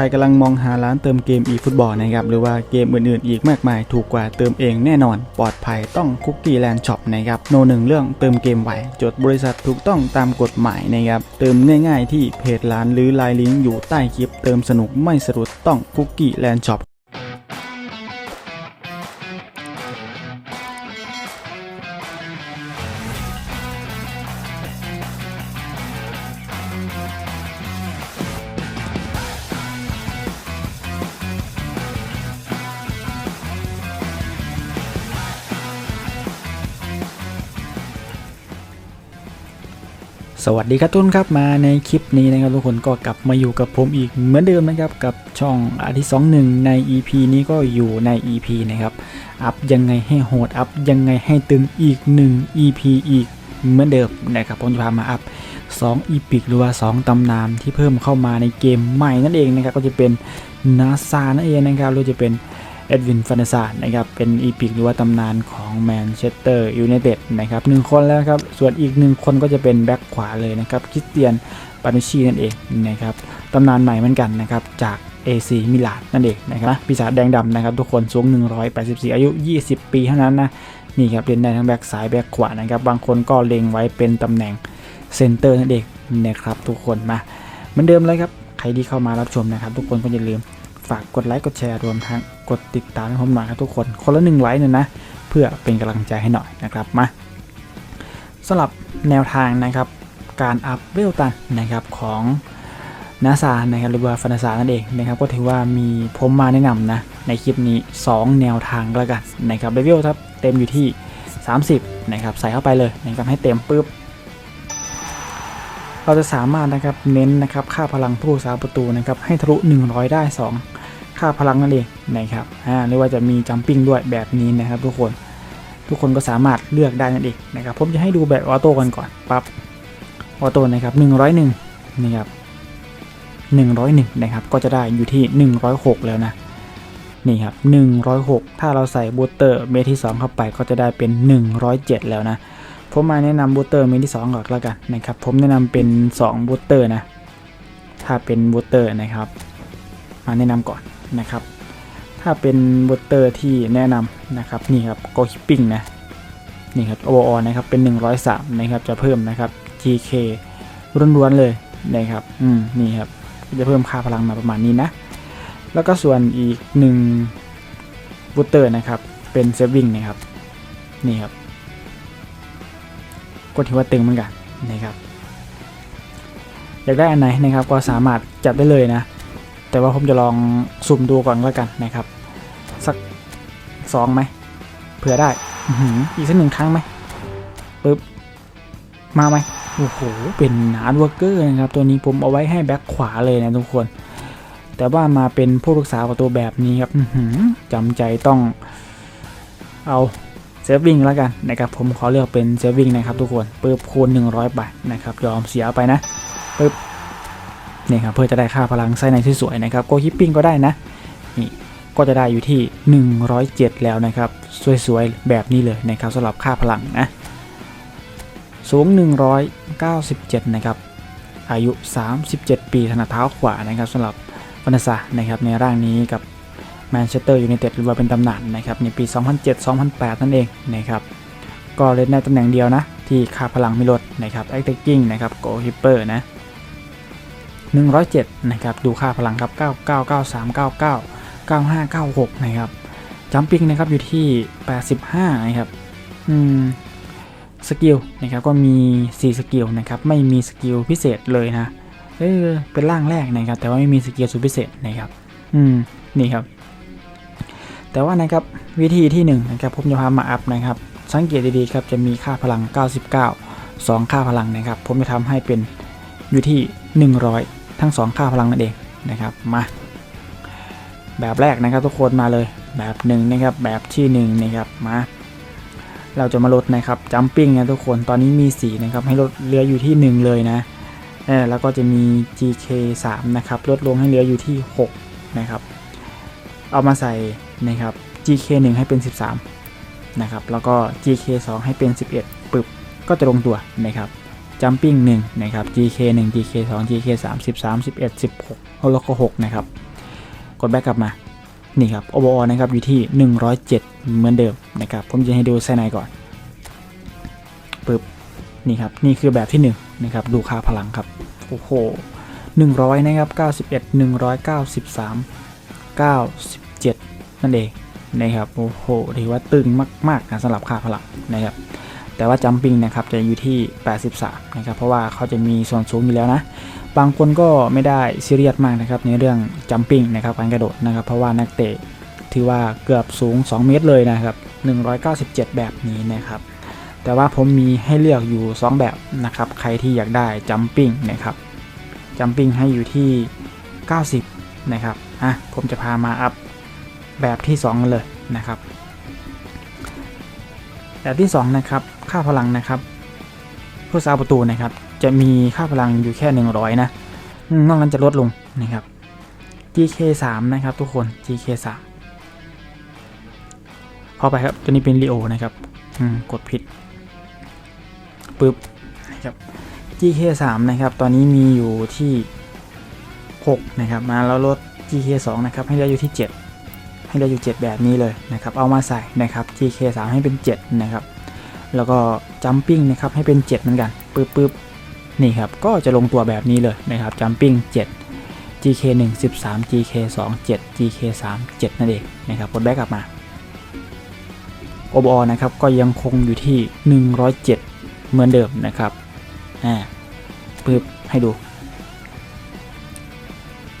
ใครกำลังมองหาร้านเติมเกม eFootball นะครับหรือว่าเกมอื่นๆ อีกมากมายถูกกว่าเติมเองแน่นอน ปลอดภัยต้องคุกกี้แลนด์ช็อปนะครับโนหนึ่งเรื่องเติมเกมไหวจดบริษัทถูกต้องตามกฎหมายนะครับเติมง่ายๆที่เพจร้านหรือไลน์ลิงก์อยู่ใต้คลิป เติมสนุกไม่สะดุดต้องคุกกี้แลนด์ช็อป สวัสดีครับทุกคนครับมาในคลิปนี้นะครับทุกคนก็กลับมาอยู่กับผมอีกเหมือนเดิมนะครับกับช่องอาทิตย์สองหนึ่งใน EP นี้ก็อยู่ใน EP นะครับอัพยังไงให้โหดอัพยังไงให้ตึงอีก 1 EP อีกเหมือนเดิมนะครับผมจะพามาอัพ2 e p i c หรือว่า 2 ตำนานที่เพิ่มเข้ามาในเกมใหม่นั่นเองนะครับก็จะเป็นนาซานั่นเองนะครับหรือจะเป็น เอ็ดวินฟานเดซานะครับเป็นอีพิกหรือว่าตำนานของแมนเชสเตอร์ยูไนเต็ดนะครับหนึ่งคนแล้วครับส่วนอีกหนึ่งคนก็จะเป็นแบ็คขวาเลยนะครับคริสเตียนปานุชีนั่นเองนะครับตำนานใหม่เหมือนกันนะครับจาก AC มิลานนั่นเองนะครับปีศาจแดงดำนะครับทุกคนสูง 184 อายุ 20 ปีเท่านั้นนะนี่ครับเล่นได้ทั้งแบ็คซ้ายแบ็คขวานะครับบางคนก็เล็งไว้เป็นตำแหน่งเซนเตอร์นั่นเองนะครับทุกคนมาเหมือนเดิมเลยครับใครที่เข้ามารับชมนะครับ ทุกคนก็อย่าลืม ฝากกดไลค์กดแชร์รวมทั้งกดติดตามให้ผมหน่อยครับทุกคน คนละหนึ่งไลค์เนี่ยนะ เพื่อเป็นกำลังใจให้หน่อยนะครับมาสำหรับแนวทางนะครับการอัพเวลตันนะครับของนาซานะครับหรือว่าฟานาซานั่นเองนะครับก็ถือว่ามีผมมาแนะนำนะในคลิปนี้ 2 แนวทางแล้วกันนะครับเลเวลครับเต็มอยู่ที่ 30นะครับใส่เข้าไปเลยนะครับให้เต็มปุ๊บ เราจะสามารถนะครับเน้นนะครับค่าพลังผู้รักษาประตูนะครับให้ทะลุ 100 ได้ 2 ค่าพลังนั่นเองนะครับอ่าหรือว่าจะมีจัมปิ้งด้วยแบบนี้นะครับทุกคนทุกคนก็สามารถเลือกได้นั่นเองนะครับผมจะให้ดูแบบออโต้กันก่อนปั๊บออโต้นะครับ101นะครับ101นะครับก็จะได้อยู่ที่ 106 แล้วนะนี่ครับ106 ถ้าเราใส่บูสเตอร์เมที่ 2 เข้าไปก็จะได้เป็น 107 แล้วนะผมมาแนะนำบูสเตอร์เมทที่ 2 ก่อนแล้วกันนะครับผมแนะนำเป็น2บูสเตอร์นะถ้าเป็นบูสเตอร์นะครับมาแนะนำก่อน นะครับ ถ้าเป็นบูสเตอร์ที่แนะนำนะครับนี่ครับโกคิปปิ้งนะนี่ครับโออนะครับเป็น 103 นะครับจะเพิ่มนะครับ GK ล้วนๆเลยนะครับอืมนี่ครับจะเพิ่มค่าพลังมาประมาณนี้นะ แล้วก็ส่วนอีกหนึ่งบูสเตอร์นะครับเป็นเซฟวิ่งนะครับนี่ครับก็ถือว่าตึงเหมือนกันนะครับ อยากได้อันไหนนะครับก็สามารถจับได้เลยนะ แต่ว่าผมจะลองสุ่มดูก่อนแล้วกันนะครับ สักสองไหมเผื่อได้อีกสักหนึ่งครั้งไหมปึ๊บมาไหมโอ้โหเป็นฮาร์ดเวิร์กเกอร์นะครับ ตัวนี้ผมเอาไว้ให้แบ็คขวาเลยนะทุกคน แต่ว่ามาเป็นผู้รักษาประตูแบบนี้ครับอื้อหือจำใจต้องเอาเซฟวิ่งแล้วกันนะครับผมขอเลือกเป็นเซฟวิ่งนะครับทุกคนปึ๊บคูณ100บาทนะครับยอมเสียไปนะปึ๊บ นี่ครับเพื่อจะได้ค่าพลังไส้ในที่สวยนะครับโกฮิปปิ้งก็ได้นะนี่ก็จะได้อยู่ที่ 107 แล้วนะครับสวยๆแบบนี้เลยนะครับสำหรับค่าพลังนะสูง 197 นะครับอายุ 37 ปีถนัดเท้าขวานะครับสำหรับฟันซานะครับในร่างนี้กับแมนเชสเตอร์ยูไนเต็ดหรือว่าเป็นตำนานนะครับในปี 2007-2008 นั่นเองนะครับก็เล่นในตำแหน่งเดียวนะ ที่ค่าพลังไม่ลดนะครับแอคเทคกิ้งนะครับโกฮิปเปอร์นะ 107 นะครับ ดูค่าพลังครับ 999399 9596 นะครับจัมปิ้งนะครับอยู่ที่ 85 นะครับอืมสกิลนะครับก็มี 4 สกิลนะครับ ไม่มีสกิลพิเศษเลยนะเออเป็นร่างแรกนะครับ แต่ว่าไม่มีสกิลสุดพิเศษนะครับอืมนี่ครับ แต่ว่านะครับวิธีที่1นงนะครับผมจะพามาอัพนะครับ สังเกตดีๆครับจะมีค่าพลัง 99 2 ค่าพลังนะครับ ผมจะทำให้เป็นอยู่ที่ 100 ทั้ง 2 ค่าพลังนั่นเองนะครับมาแบบแรกนะครับทุกคนมาเลยแบบหนึ่งนะครับแบบที่1นงนะครับมาเราจะมาลดนะครับจัมปิ้งนะทุกคนตอนนี้มี4นะครับให้ลดเหลืออยู่ที่ 1 เลยนะแล้วก็จะมี GK 3นะครับลดลงให้เหลืออยู่ที่6นะครับเอามาใส่นะครับ GK 1ให้เป็น 13นะครับแล้วก็ GK 2ให้เป็น 11ปึบก็จะลงตัวนะครับ jumping 1นะครับ GK 1 GK 2 GK 3 13 11 16แล้วก็6นะครับ กดแบ็กกลับมา นี่ครับ overall นะครับอยู่ที่ 107 เหมือนเดิมนะครับ ผมจะให้ดูไส้ในก่อนปึ๊บ นี่ครับ นี่คือแบบที่1นะครับ ดูค่าพลังครับ โอ้โห 100 นะครับ 91 193 97 นั่นเองนะครับ โอ้โหถือว่าตึงมากๆนะสำหรับค่าพลังนะครับ แต่ว่าจัมปิ้งนะครับจะอยู่ที่ 83 นะครับ เพราะว่าเขาจะมีส่วนสูงอยู่แล้วนะ บางคนก็ไม่ได้ซีเรียสมากนะครับในเรื่องจัมปิ้งนะครับการกระโดดนะครับ เพราะว่านักเตะถือว่าเกือบสูง 2 เมตรเลยนะครับ 197 แบบนี้นะครับ แต่ว่าผมมีให้เลือกอยู่ 2 แบบนะครับ ใครที่อยากได้จัมปิ้งนะครับ จัมปิ้งให้อยู่ที่ 90 นะครับ อะ ผมจะพามาอัพแบบที่ 2 กันเลยนะครับ แบบที่ 2 นะครับ ค่าพลังนะครับผู้สาประตูนะครับ จะมีค่าพลังอยู่แค่ 100 นะอืมนอกนั้นจะลดลงนะครับ GK 3นะครับทุกคน GK 3พอไปครับ ตัวนี้เป็น Leo นะครับอืมกดผิดปึ๊บนะครับ GK 3นะครับ ตอนนี้มีอยู่ที่ 6 นะครับ มาแล้วลด GK 2นะครับ ให้เหลืออยู่ที่ 7 ให้เหลืออยู่ 7 แบบนี้เลยนะครับ เอามาใส่นะครับ GK 3ให้เป็น 7 นะครับ แล้วก็จัมปิ้งนะครับให้เป็น 7 เหมือนกันปึ๊บปึ๊บนี่ครับ ก็จะลงตัวแบบนี้เลยนะครับจัมปิ้ง7 GK 1 13 GK 2 7 GK 3 7 นั่นเองนะครับกดแบ็กกลับมา overall นะครับก็ยังคงอยู่ที่ 107 เหมือนเดิมนะครับอ่าปึ๊บให้ดู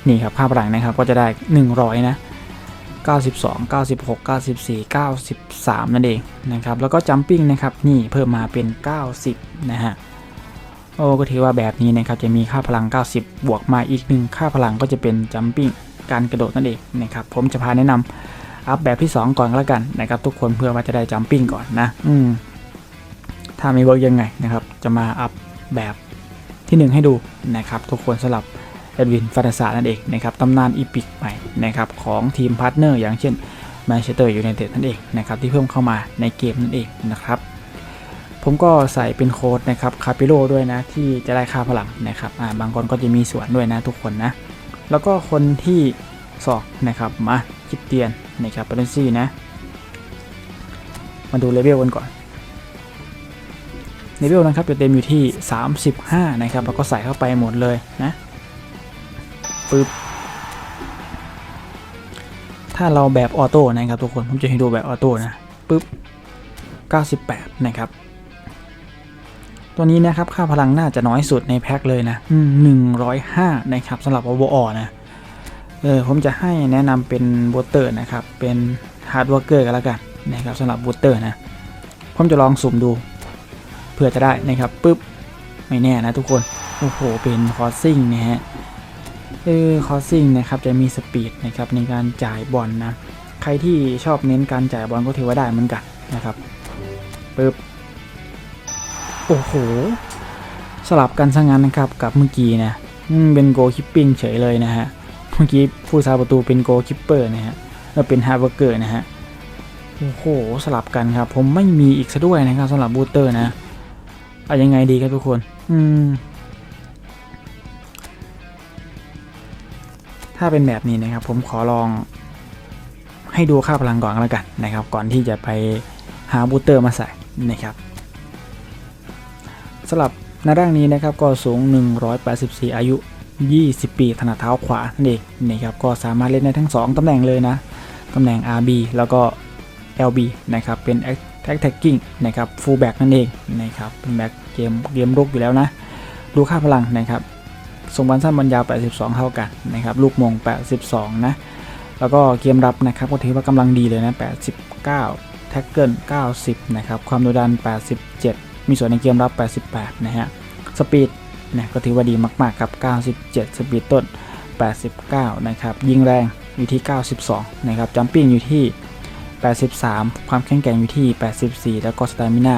นี่ครับค่าพหลังนะครับก็จะได้ 100 นะ 92 96 94 93 นั่นเองนะครับ แล้วก็จัมปิ้งนะครับ นี่เพิ่มมาเป็น 90 นะฮะ โอ้ก็ถือว่าแบบนี้นะครับ จะมีค่าพลัง 90 บวกมาอีกหนึ่งค่าพลังก็จะเป็นจัมปิ้งการกระโดดนั่นเองนะครับ ผมจะพาแนะนำอัพแบบที่ 2 ก่อนแล้วกันนะครับทุกคนเพื่อว่าจะได้จัมปิ้งก่อนนะอืมถ้าไม่เวิร์กยังไงนะครับ จะมาอัพแบบที่ 1 ให้ดูนะครับ ทุกคนสลับ เอ็ดวินฟาตาซานั่นเองนะครับตำนานอีพิกใหม่นะครับของทีมพาร์ทเนอร์อย่างเช่นแมนเชสเตอร์ยูไนเต็ดนั่นเองนะครับที่เพิ่มเข้ามาในเกมนั่นเองนะครับผมก็ใส่เป็นโค้ดนะครับคาปิโลด้วยนะที่จะได้ค่าพลังนะครับอ่าบางคนก็จะมีส่วนด้วยนะทุกคนนะ แล้วก็คนที่สองนะครับมาคิดเตียนนะครับเปนซี่นะ มาดูเลเวลกันก่อนเลเวลนะครับจะเต็มอยู่ที่ 35 นะครับแล้วก็ใส่เข้าไปหมดเลยนะ ปึ๊บถ้าเราแบบออโต้นะครับทุกคนผมจะให้ดูแบบออโต้นะปึ๊บ98 นะครับ ตัวนี้นะครับค่าพลังน่าจะน้อยสุดในแพ็คเลยนะหนึ่งร้อยห้านะครับสำหรับโอเวอร์อนะเออผมจะให้แนะนำเป็นบูตเตอร์นะครับ เป็นฮาร์ดวอร์เกอร์กันแล้วกันนะครับสำหรับบูตเตอร์นะ ผมจะลองสุ่มดูเพื่อจะได้นะครับปึ๊บไม่แน่นะทุกคน โอ้โห เป็นคอร์ซิ่งนะฮะ เออคอร์ซิ่งนะครับจะมีสปีดนะครับในการจ่ายบอลนะ ใครที่ชอบเน้นการจ่ายบอลก็ถือว่าได้เหมือนกันนะครับปึ๊บโอ้โห สลับกันซะงั้นนะครับกับเมื่อกี้นะเป็นโกคิปปิ้งเฉยเลยนะฮะ เมื่อกี้ผู้สาประตูเป็นโกคิปเปอร์นะฮะแล้วเป็นฮาร์เวอร์เกอร์นะฮะโอ้โหสลับกันครับ ผมไม่มีอีกซะด้วยนะครับสำหรับบูสเตอร์นะเอายังไงดีครับทุกคน อืม ถ้าเป็นแบบนี้นะครับผมขอลองให้ดูค่าพลังก่อนแล้วกันนะครับ ก่อนที่จะไปหาบูสเตอร์มาใส่นะครับสำหรับหน้าร่างนี้นะครับก็สูง 184 อายุ 20 ปี ถนัดเท้าขวานั่นเองนะครับก็สามารถเล่นได้ทั้ง 2 ตำแหน่งเลยนะ ตำแหน่ง RB แล้วก็ LB นะครับเป็น Attack Tagging นะครับ Full Back นั่นเองนะครับเป็นแบ็กเกมเกมรุกอยู่แล้วนะ ดูค่าพลังนะครับ ทรงบอลสั้นบอลยาว 82 เท่ากันนะครับลูกมง 82 นะ แล้วก็เกมรับนะครับก็ถือว่ากำลังดีเลยนะ 89 แท็กเกิล 90 นะครับความดุดัน 87 มีส่วนในเกมรับ 88 นะฮะสปีดนะก็ถือว่าดีมากๆครับ 97 สปีดต้น 89 นะครับยิงแรงอยู่ที่ 92 นะครับจัมปิ้งอยู่ที่ 83 ความแข็งแกร่งอยู่ที่ 84 แล้วก็สตามิน่า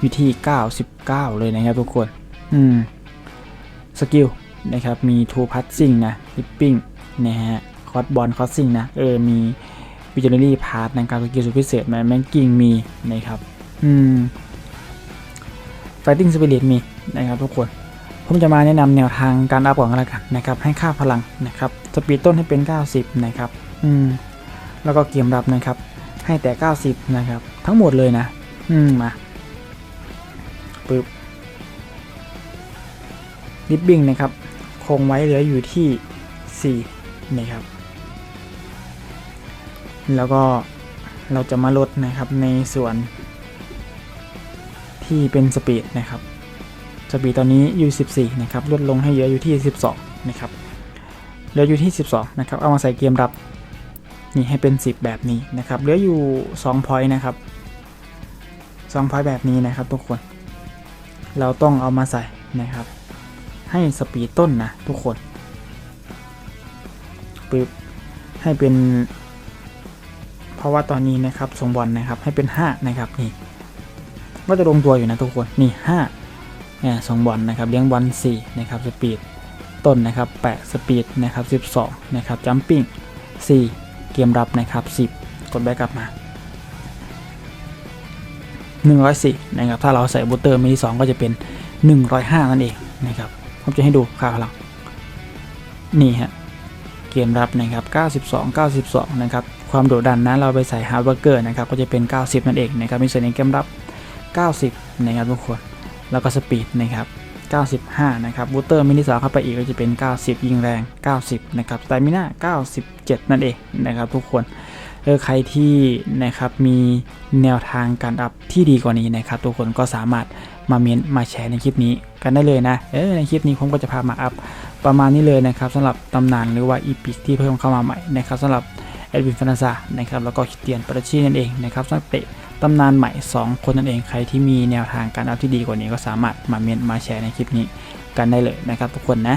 อยู่ที่ 99 เลยนะครับทุกคน อืม สกิล นะครับ มีทูพั s ซิ่งนะฮิปปิ้งนะฮะ คอร์สบอลคอสซิ่งนะ เออ มีวิจารณีพาร์ทนะครับสกิลสุดพิเศษแมแมงกิ้งมีนะครับ อืมไฟติ้งสปิริตมีนะครับทุกคน ผมจะมาแนะนำแนวทางการอัพก่อนกันแล้วกันนะครับ ให้ค่าพลังนะครับสปีดต้นให้เป็น 90 นะครับ อืม แล้วก็เกมรับนะครับ ให้แต่ 90 นะครับ ทั้งหมดเลยนะ อืม มาปึ๊บ ลิปบิ้งนะครับ คงไว้เหลืออยู่ที่ 4 นะครับ แล้วก็เราจะมาลดนะครับในส่วนที่เป็นสปีดนะครับสปีดตอนนี้อยู่ 14 นะครับ ลดลงให้เหลืออยู่ที่ 12 นะครับเหลืออยู่ที่ 12 นะครับ เอามาใส่เกมรับนี่ให้เป็น 10 แบบนี้นะครับ เหลืออยู่2 point นะครับ2 point แบบนี้นะครับทุกคน เราต้องเอามาใส่นะครับ ให้สปีดต้นนะทุกคนปึ๊บให้เป็น เพราะว่าตอนนี้นะครับส่งบอลนะครับให้เป็น 5 นะครับนี่ก็จะลงตัวอยู่นะทุกคนนี่5เนี่ยส่งบอลนะครับเลี้ยงบอล4นะครับสปีดต้นนะครับ8สปีดนะครับ12นะครับจัมปิ้ง4 เกมรับนะครับ 10 กดแบ็กกลับมา104นะครับถ้าเราใส่บูตเตอร์มที่2ก็จะเป็น 105 นั่นเองนะครับ ผมจะให้ดูค่าพลัง นี่ฮะ เกมรับนะครับ 92 92 นะครับ ความโดดดันนะเราไปใส่ฮาร์ดเวิร์กเกอร์นะครับ ก็จะเป็น 90 นั่นเองนะครับ มีส่วนในเกมรับ 90 นะครับทุกคน แล้วก็สปีดนะครับ 95 นะครับ บูเตอร์มินิสาเข้าไปอีกก็จะเป็น 90 ยิงแรง 90 นะครับสไตมิน่า97 นั่นเองนะครับทุกคนเออใครที่นะครับมีแนวทางการอัพที่ดีกว่านี้นะครับ ทุกคนก็สามารถ มาเมนต์มาแชร์ในคลิปนี้กันได้เลยนะ เออในคลิปนี้ผมก็จะพามาอัพประมาณนี้เลยนะครับสำหรับตำนานหรือว่าอีพิกที่เพิ่มเข้ามาใหม่นะครับสำหรับเอ็ดวินฟานาซานะครับแล้วก็คิเตียนปาราชีนั่นเองนะครับนักเตะตำนานใหม่ 2 คนนั่นเองใครที่มีแนวทางการอัพที่ดีกว่านี้ก็สามารถมาเมนต์มาแชร์ในคลิปนี้กันได้เลยนะครับทุกคนนะ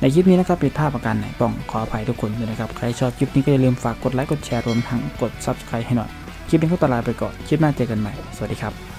ในคลิปนี้นะครับผิดพลาดประการไหนต้องขออภัยทุกคนด้วยนะครับ ใครชอบคลิปนี้ก็อย่าลืมฝากกดไลค์กดแชร์รวมทั้งกด subscribe ให้หน่อย คลิปนี้ก็ตลาไปก่อน คลิปหน้าเจอกันใหม่ สวัสดีครับ